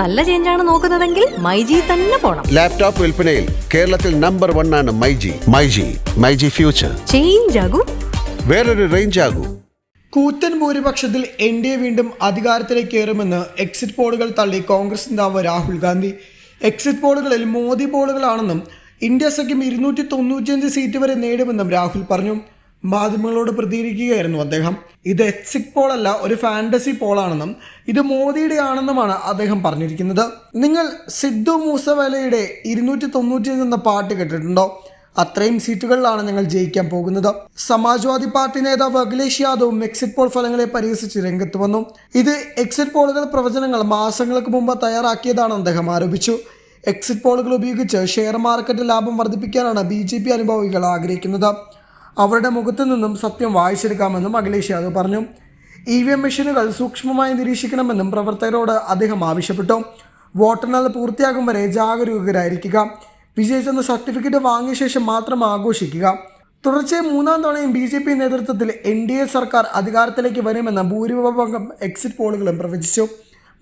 നല്ല ചേഞ്ചാണ് നോക്കുന്നതെങ്കിൽ മൈജി തന്നെ പോണം. ലാപ്ടോപ്പ് വിൽപ്പനയിൽ കേരളത്തിൽ നമ്പർ വൺ ആണ് മൈജി. മൈജി മൈജി ഫ്യൂച്ചർ ചേഞ്ച് ആകും. വേറൊരു റേഞ്ച് ആകൂ. കൂറ്റൻ ഭൂരിപക്ഷത്തിൽ എൻ ഡി എ വീണ്ടും അധികാരത്തിലേക്ക് കയറുമെന്ന് എക്സിറ്റ് പോളുകൾ തള്ളി കോൺഗ്രസ് നേതാവ് രാഹുൽ ഗാന്ധി. എക്സിറ്റ് പോളുകളിൽ മോദി പോളുകളാണെന്നും ഇന്ത്യ സഖ്യം ഇരുന്നൂറ്റി തൊണ്ണൂറ്റിയഞ്ച് സീറ്റ് വരെ നേടുമെന്നും രാഹുൽ പറഞ്ഞു. മാധ്യമങ്ങളോട് പ്രതികരിക്കുകയായിരുന്നു അദ്ദേഹം. ഇത് എക്സിക് പോളല്ല ഒരു ഫാന്റസി പോളാണെന്നും ഇത് മോദിയുടെ ആണെന്നുമാണ് അദ്ദേഹം പറഞ്ഞിരിക്കുന്നത്. നിങ്ങൾ സിദ്ധു മൂസവേലയുടെ ഇരുന്നൂറ്റി തൊണ്ണൂറ്റി എന്ന പാട്ട് കേട്ടിട്ടുണ്ടോ? അത്രയും സീറ്റുകളിലാണ് ഞങ്ങൾ ജയിക്കാൻ പോകുന്നത്. സമാജ്വാദി പാർട്ടി നേതാവ് അഖിലേഷ് യാദവ് എക്സിറ്റ് പോൾ ഫലങ്ങളെ പരിഹസിച്ച് രംഗത്ത് വന്നു. ഇത് എക്സിറ്റ് പോളുകൾ പ്രവചനങ്ങൾ മാസങ്ങൾക്ക് മുമ്പ് തയ്യാറാക്കിയതാണെന്ന് അദ്ദേഹം ആരോപിച്ചു. എക്സിറ്റ് പോളുകൾ ഉപയോഗിച്ച് ഷെയർ മാർക്കറ്റ് ലാഭം വർദ്ധിപ്പിക്കാനാണ് ബി ജെ പി അനുഭാവികൾ ആഗ്രഹിക്കുന്നത്. അവരുടെ മുഖത്തു നിന്നും സത്യം വായിച്ചെടുക്കാമെന്നും അഖിലേഷ് യാദവ് പറഞ്ഞു. ഇ വി എം മെഷീനുകൾ സൂക്ഷ്മമായി നിരീക്ഷിക്കണമെന്നും പ്രവർത്തകരോട് അദ്ദേഹം ആവശ്യപ്പെട്ടു. വോട്ടെണ്ണൽ പൂർത്തിയാകും വരെ ജാഗരൂകരായിരിക്കുക. വിജയിച്ചെന്ന സർട്ടിഫിക്കറ്റ് വാങ്ങിയ ശേഷം മാത്രം ആഘോഷിക്കുക. തുടർച്ചയായി മൂന്നാം തവണയും ബി ജെ പി നേതൃത്വത്തിൽ എൻ ഡി എ സർക്കാർ അധികാരത്തിലേക്ക് വരുമെന്ന് ഭൂരിഭാഗം എക്സിറ്റ് പോളുകളും പ്രവചിച്ചു.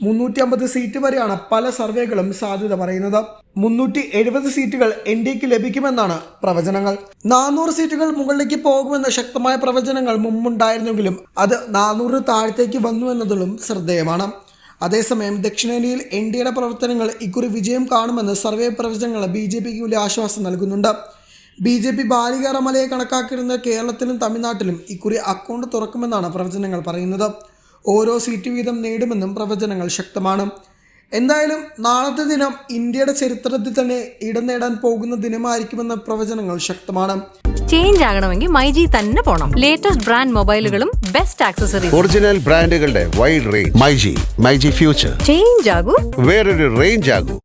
മുന്നൂറ്റി അമ്പത് സീറ്റ് വരെയാണ് പല സർവേകളും സാധ്യത പറയുന്നത്. മുന്നൂറ്റി എഴുപത് സീറ്റുകൾ എൻ ഡിക്ക് ലഭിക്കുമെന്നാണ് പ്രവചനങ്ങൾ. നാനൂറ് സീറ്റുകൾ മുകളിലേക്ക് പോകുമെന്ന ശക്തമായ പ്രവചനങ്ങൾ മുമ്പുണ്ടായിരുന്നെങ്കിലും അത് നാനൂറ് താഴത്തേക്ക് വന്നു എന്നതിലും ശ്രദ്ധേയമാണ്. അതേസമയം ദക്ഷിണേന്ത്യയിൽ എൻ ഡി എയുടെ പ്രവർത്തനങ്ങൾ ഇക്കുറി വിജയം കാണുമെന്ന് സർവേ പ്രവചനങ്ങൾ ബി ജെ പിക്ക് വലിയ ആശ്വാസം നൽകുന്നുണ്ട്. ബി ജെ പി ബാലികാറമലയെ കണക്കാക്കിയിരുന്ന കേരളത്തിലും തമിഴ്നാട്ടിലും ഇക്കുറി അക്കൗണ്ട് തുറക്കുമെന്നാണ് പ്രവചനങ്ങൾ പറയുന്നത്. ഓരോ സീറ്റ് വീതം നേടുമെന്നും പ്രവചനങ്ങൾ ശക്തമാണ്. എന്തായാലും നാളത്തെ ദിനം ഇന്ത്യയുടെ ചരിത്രത്തിൽ തന്നെ ഇടം നേടാൻ പോകുന്ന ദിനമായിരിക്കുമെന്ന പ്രവചനങ്ങൾ ശക്തമാണ്. ചേഞ്ച് ആകണമെങ്കിൽ മൈജി തന്നെ പോണം. ലേറ്റസ്റ്റ് ബ്രാൻഡ് മൊബൈലുകളും ബെസ്റ്റ് ആക്സസറീസ് ഒറിജിനൽ ബ്രാൻഡുകളുടെ wide range myG myG future change ആകൂ. വേറൊരു റേഞ്ച് ആകൂ.